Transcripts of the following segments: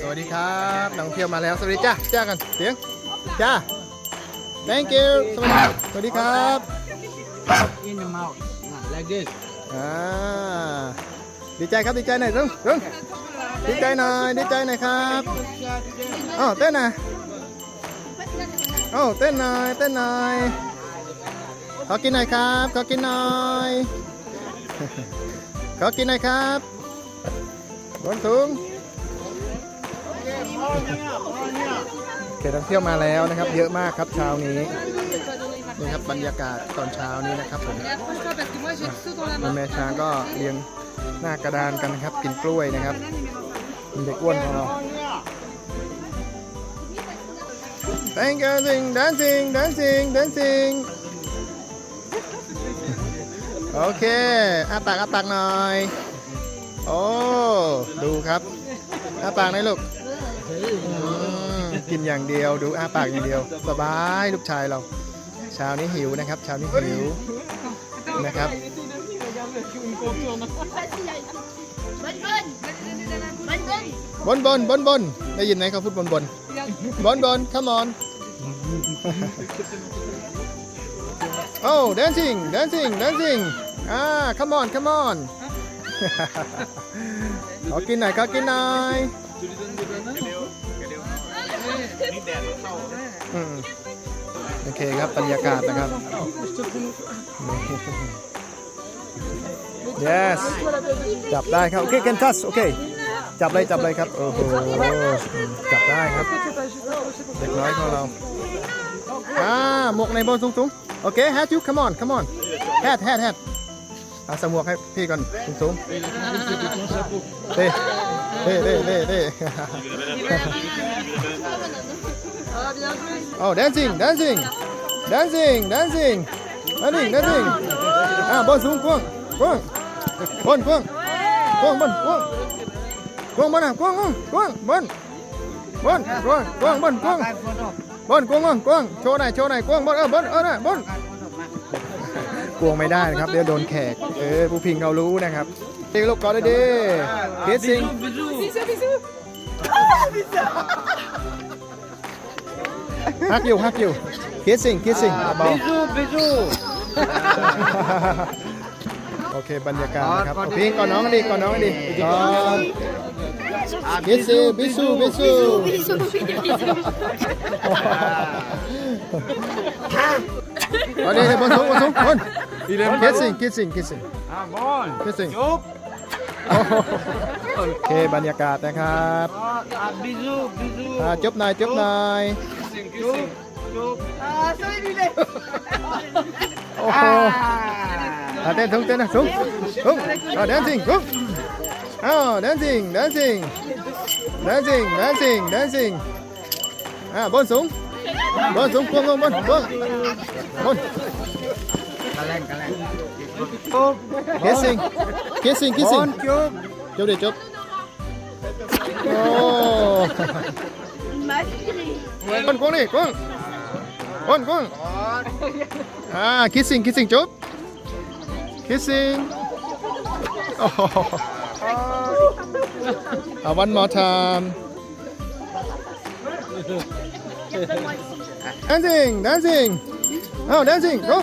สวัสดีครับนักท่องเที่ยวมาแล้ว สวัสดีจ้าจ้ากันเสียงจ้า thank you สวัสดีสวัสดีครับ in the mouth like this อ่าดีใจครับดีใจหน่อยรุ่งรุ่งดีใจหน่อยดีใจหน่อยครับอ้าวเต้นหน่อยอ้าวเต้นหน่อยเต้นหน่อยขอกินหน่อยครับขอกินหน่อยขอกินหน่อยครับบนสูง เขตท่องเที่ยวมาแล้วนะครับ เยอะมากครับเช้านี้นี่ครับบรรยากาศตอนเช้านี้นะครับผมแม่ช้างก็เรียงหน้ากระดานกันนะครับ กินกล้วยนะครับเด็กอ้วนของเรา Thank you dancing dancing dancing dancing โอเคอาปากอาปากหน่อย โอ้ ดูครับอาปากหน่อยลูก กินอย่างเดียวดูอาปากอย่างเดียว สบายลูกชายเราเช้านี้หิวนะครับเช้านี้หิวนะครับบนบนบนบนได้ยินไหมเขาพูดบนบนบนบน come on โอ้ dancing dancing dancing อ่า come on come on ขอกินหน่อยขอกินหน่อย โอเคครับบรรยากาศนะครับ yes จับได้ครับ โอเค can touch โอเค จับเลยจับเลยครับ โอ้โห จับได้ครับ เด็กน้อยของเรา อ่า หมวกในบนสูงสูงๆโอเค hat you come on come on hat hat hat เอาสมวกให้พี่ก่อนสูงสูง 네, 네, 네, 네. 어, 댄 싱, 댄 싱, 댄 싱, 댄 싱, 댄 싱, 댄 싱. 아, 번 숨, 꽝, 꽝, 번, 꽝, 꽝, 번, 꽝, 꽝, 번 아, 꽝, 꽝, 꽝, 번, 번, 꽝, 꽝, 번, 꽝, 번, 꽝, 꽝, 꽝, chỗ này, chỗ này, 꽝, 번, ơ, 번, ơ, này, 번. กลัวไม่ได้นะครับเดี๋ยวโดนแขก เออผู้พิงเรารู้นะครับ đi lúc có đấy đi. Biết xin hát nhiều hát nhiều kissing kissing bao bizu bizu โอเคบรรยากาศนะครับพี่ก่อนน้องดีก่อนน้องดีก่อนบิซูบิซูบิซูบิซูวันนี้บนสูงบนสูงคน kissing kissing kissing kissing โอเคบรรยากาศนะครับบิจูบิจูจบนายจบนายโอ้โหเต้นทุ่งเต้นนะทุ่งทุ่งเดินสิงทุ่งอ้าวเดินสิงเดินสิงเดินสิงเดินสิงเดินสิงอ่าบนสูงบนสูงกวงกวงบนบนบน kissing kissing kissing Bốn chúc chúc đi chúc oh. con con đi con con con à kissing kissing chúc kissing oh. uh, à, one more time. Dancing dancing. Oh dancing go.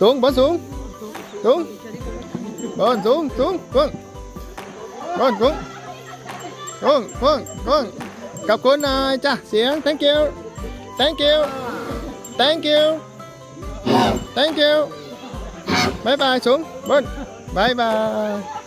xuống bắn xuống. Xuống. Bắn xuống xuống con con xuống. Con con con cảm ơn ai cha xiên thank you. Thank you. Thank you. Thank you. Bye bye, xuống. Bắn bye bye.